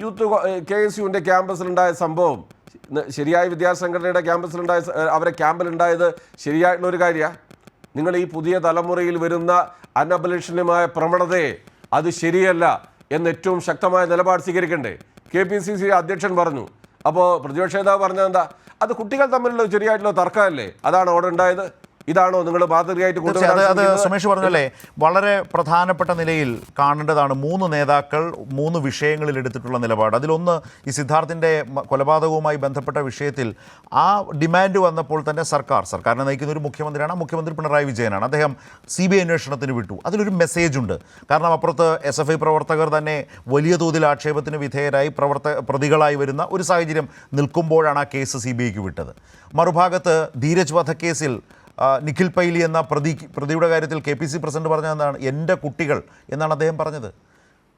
Youth K S യുവിന്റെ ക്യാമ്പസിലുണ്ടായ സംഭവം. ശരിയായ വിദ്യാർത്ഥി സംഘടനയുടെ ക്യാമ്പസിലുണ്ടായ അവരെ ക്യാമ്പിലുണ്ടായത് ശരിയായിട്ടുള്ള ഒരു കാര്യമാണ് നിങ്ങൾ ഈ പുതിയ തലമുറയിൽ വരുന്ന അനബലിഷനുമായ പ്രവണതയെ അത് ശരിയല്ല എന്ന് ഏറ്റവും ശക്തമായ നിലപാട് സ്വീകരിക്കണ്ടേ? കെ പി സി സി അധ്യക്ഷൻ പറഞ്ഞു. അപ്പോൾ പ്രതിപക്ഷ നേതാവ് പറഞ്ഞത് എന്താ അത് കുട്ടികൾ തമ്മിലുള്ള ചെറിയായിട്ടുള്ള തർക്കമല്ലേ? അതാണ് അവിടെ ഉണ്ടായത്. ഇതാണോ നിങ്ങൾ മാതൃകയായിട്ട് കൊടുക്കുന്നത് അത് സുമേഷ് പറഞ്ഞല്ലേ വളരെ പ്രധാനപ്പെട്ട നിലയിൽ കാണേണ്ടതാണ് മൂന്ന് നേതാക്കൾ മൂന്ന് വിഷയങ്ങളിൽ എടുത്തിട്ടുള്ള നിലപാട്. അതിലൊന്ന് ഈ സിദ്ധാർത്ഥിന്റെ കൊലപാതകവുമായി ബന്ധപ്പെട്ട വിഷയത്തിൽ ആ ഡിമാൻഡ് വന്നപ്പോൾ തന്നെ സർക്കാർ സർക്കാരിനെ നയിക്കുന്ന ഒരു മുഖ്യമന്ത്രിയാണ് മുഖ്യമന്ത്രി പിണറായി വിജയനാണ്. അദ്ദേഹം സി ബി ഐ അന്വേഷണത്തിന് വിട്ടു. അതിലൊരു മെസ്സേജ് ഉണ്ട്. കാരണം അപ്പുറത്ത് എസ് എഫ് ഐ പ്രവർത്തകർ തന്നെ വലിയ തോതിൽ ആക്ഷേപത്തിന് വിധേയരായി പ്രവർത്ത പ്രതികളായി വരുന്ന ഒരു സാഹചര്യം നിൽക്കുമ്പോഴാണ് ആ കേസ് സി ബി ഐക്ക് വിട്ടത്. മറുഭാഗത്ത് ധീരജ് വധക്കേസിൽ നിഖിൽ പൈലി എന്ന പ്രതി പ്രതിയുടെ കാര്യത്തിൽ കെ പി സി പ്രസിഡന്റ് പറഞ്ഞ എന്താണ്? എന്റെ കുട്ടികൾ എന്നാണ് അദ്ദേഹം പറഞ്ഞത്.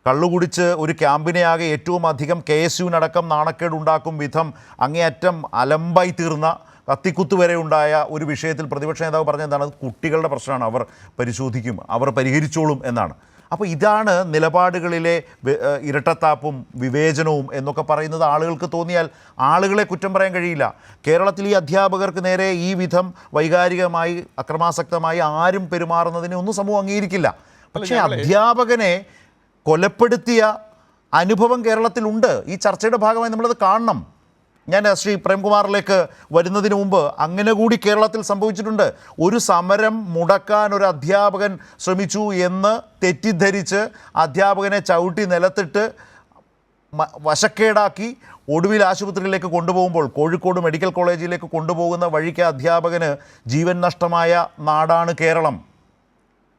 കള്ളുകുടിച്ച് ഒരു ക്യാമ്പിനെയാകെ ഏറ്റവും അധികം കെ എസ് യുവിനടക്കം നാണക്കേടുണ്ടാക്കും വിധം അങ്ങേയറ്റം അലമ്പായി തീർന്ന കത്തിക്കുത്ത് വരെ ഉണ്ടായ ഒരു വിഷയത്തിൽ പ്രതിപക്ഷ നേതാവ് പറഞ്ഞ എന്താണ്? കുട്ടികളുടെ പ്രശ്നമാണ്. അവർ പരിശോധിക്കും. അവർ പരിഹരിച്ചോളും എന്നാണ്. അപ്പോൾ ഇതാണ് നിലപാടുകളിലെ ഇരട്ടത്താപ്പും വിവേചനവും എന്നൊക്കെ പറയുന്നത് ആളുകൾക്ക് തോന്നിയാൽ ആളുകളെ കുറ്റം പറയാൻ കഴിയില്ല. കേരളത്തിൽ ഈ അധ്യാപകർക്ക് നേരെ ഈ വിധം വൈകാരികമായി അക്രമാസക്തമായി ആരും പെരുമാറുന്നതിനെ ഒന്നും സമൂഹം അംഗീകരിക്കില്ല. പക്ഷേ അധ്യാപകനെ കൊലപ്പെടുത്തിയ അനുഭവം കേരളത്തിലുണ്ട്. ഈ ചർച്ചയുടെ ഭാഗമായി നമ്മളത് കാണണം. ഞാൻ ശ്രീ പ്രേംകുമാറിലേക്ക് വരുന്നതിന് മുമ്പ് അങ്ങനെ കൂടി കേരളത്തിൽ സംഭവിച്ചിട്ടുണ്ട്. ഒരു സമരം മുടക്കാൻ ഒരു അധ്യാപകൻ ശ്രമിച്ചു എന്ന് തെറ്റിദ്ധരിച്ച് അധ്യാപകനെ ചവിട്ടി നിലത്തിട്ട് വശക്കേടാക്കി ഒടുവിൽ ആശുപത്രിയിലേക്ക് കൊണ്ടുപോകുമ്പോൾ കോഴിക്കോട് മെഡിക്കൽ കോളേജിലേക്ക് കൊണ്ടുപോകുന്ന വഴിക്ക് അധ്യാപകന് ജീവൻ നഷ്ടമായ നാടാണ് കേരളം.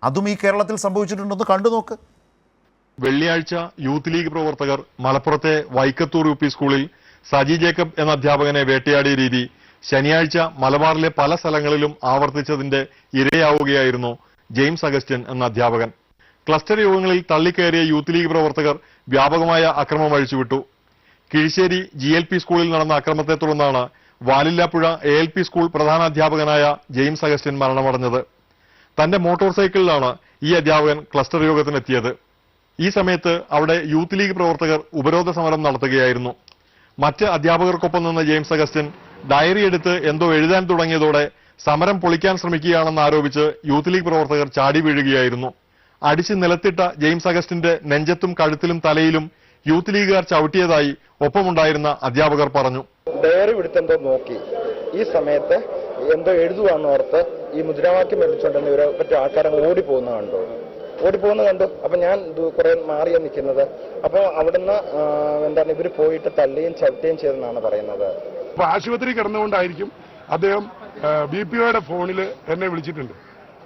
അതും ഈ കേരളത്തിൽ സംഭവിച്ചിട്ടുണ്ടെന്ന് കണ്ടു നോക്ക്. വെള്ളിയാഴ്ച യൂത്ത് ലീഗ് പ്രവർത്തകർ മലപ്പുറത്തെ വൈക്കത്തൂർ യു സ്കൂളിൽ സജി ജേക്കബ് എന്ന അധ്യാപകനെ വേട്ടയാടിയ രീതി ശനിയാഴ്ച മലബാറിലെ പല സ്ഥലങ്ങളിലും ആവർത്തിച്ചതിന്റെ ഇരയാവുകയായിരുന്നു ജെയിംസ് അഗസ്റ്റ്യൻ എന്ന അധ്യാപകൻ. ക്ലസ്റ്റർ യോഗങ്ങളിൽ തള്ളിക്കയറിയ യൂത്ത് ലീഗ് പ്രവർത്തകർ വ്യാപകമായ അക്രമം അഴിച്ചുവിട്ടു. കിഴിശ്ശേരി ജി എൽ പി സ്കൂളിൽ നടന്ന അക്രമത്തെ തുടർന്നാണ് Valillapuzha A L P school പ്രധാനാധ്യാപകനായ James Augustine മരണമടഞ്ഞത്. തന്റെ മോട്ടോർ സൈക്കിളിലാണ് ഈ അധ്യാപകൻ ക്ലസ്റ്റർ യോഗത്തിനെത്തിയത്. ഈ സമയത്ത് അവിടെ യൂത്ത് ലീഗ് പ്രവർത്തകർ ഉപരോധ സമരം നടത്തുകയായിരുന്നു. മറ്റ് അധ്യാപകർക്കൊപ്പം നിന്ന ജെയിംസ് അഗസ്റ്റിൻ ഡയറി എടുത്ത് എന്തോ എഴുതാൻ തുടങ്ങിയതോടെ സമരം പൊളിക്കാൻ ശ്രമിക്കുകയാണെന്ന് ആരോപിച്ച് യൂത്ത് ലീഗ് പ്രവർത്തകർ ചാടി വീഴുകയായിരുന്നു. അടിച്ച് നിലത്തിട്ട ജെയിംസ് അഗസ്റ്റിന്റെ നെഞ്ചത്തും കഴുത്തിലും തലയിലും യൂത്ത് ലീഗുകാർ ചവിട്ടിയതായി ഒപ്പമുണ്ടായിരുന്ന അധ്യാപകർ പറഞ്ഞു. ഡയറി വിടുത്തെന്തോ നോക്കി. ഈ സമയത്ത് എന്തോ എഴുതുവാണോർത്ത് ഈ മുദ്രാവാക്യം എടുത്തുകൊണ്ടെന്ന് ഇവരെ പറ്റ ആൾക്കാരങ്ങൾ ഓടിപ്പോകുന്ന കണ്ടു. ഓടിപ്പോകുന്ന കണ്ടു. അപ്പൊ ഞാൻ കുറെ മാറിയാ നിൽക്കുന്നത് അപ്പൊ അവിടുന്ന് എന്താണ് ഇവർ പോയിട്ട് തള്ളുകയും ചവിട്ടുകയും ചെയ്തെന്നാണ് പറയുന്നത്. അപ്പൊ ആശുപത്രി കിടന്നുകൊണ്ടായിരിക്കും അദ്ദേഹം ബി പി ഒയുടെ ഫോണിൽ എന്നെ വിളിച്ചിട്ടുണ്ട്.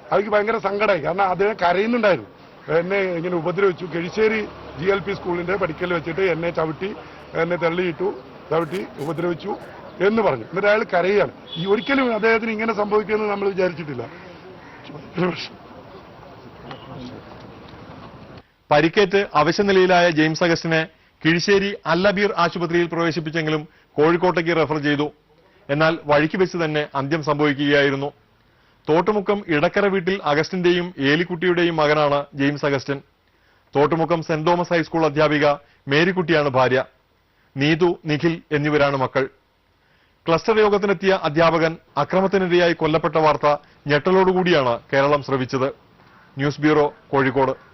അതെനിക്ക് ഭയങ്കര സങ്കടമായി കാരണം അദ്ദേഹം കരയുന്നുണ്ടായിരുന്നു. എന്നെ ഇങ്ങനെ ഉപദ്രവിച്ചു. കിഴിശ്ശേരി ജി എൽ പി സ്കൂളിന്റെ പഠിക്കൽ വെച്ചിട്ട് എന്നെ ചവിട്ടി എന്നെ തള്ളിയിട്ടു ചവിട്ടി ഉപദ്രവിച്ചു എന്ന് പറഞ്ഞു. എന്നിട്ട് അയാൾ കരയുകയാണ്. ഈ ഒരിക്കലും അദ്ദേഹത്തിന് ഇങ്ങനെ സംഭവിക്കുമെന്ന് നമ്മൾ വിചാരിച്ചിട്ടില്ല ഭയങ്കര വിഷമം. പരിക്കേറ്റ് അവശനിലയിലായ ജെയിംസ് അഗസ്റ്റിനെ കിഴിശ്ശേരി അല്ലബീർ ആശുപത്രിയിൽ പ്രവേശിപ്പിച്ചെങ്കിലും കോഴിക്കോട്ടേക്ക് റെഫർ ചെയ്തു. എന്നാൽ വഴിക്ക് വെച്ച് തന്നെ അന്ത്യം സംഭവിക്കുകയായിരുന്നു. തോട്ടുമുക്കം ഇടക്കര വീട്ടിൽ അഗസ്റ്റിന്റെയും ഏലിക്കുട്ടിയുടെയും മകനാണ് James Augustine. Thottumukkam Saint Thomas high school അധ്യാപിക മേരിക്കുട്ടിയാണ് ഭാര്യ. നീതു നിഖിൽ എന്നിവരാണ് മക്കൾ. ക്ലസ്റ്റർ യോഗത്തിനെത്തിയ അധ്യാപകൻ അക്രമത്തിനിരയായി കൊല്ലപ്പെട്ട വാർത്ത ഞെട്ടലോടുകൂടിയാണ് കേരളം ശ്രവിച്ചത്. News bureau Kozhikode.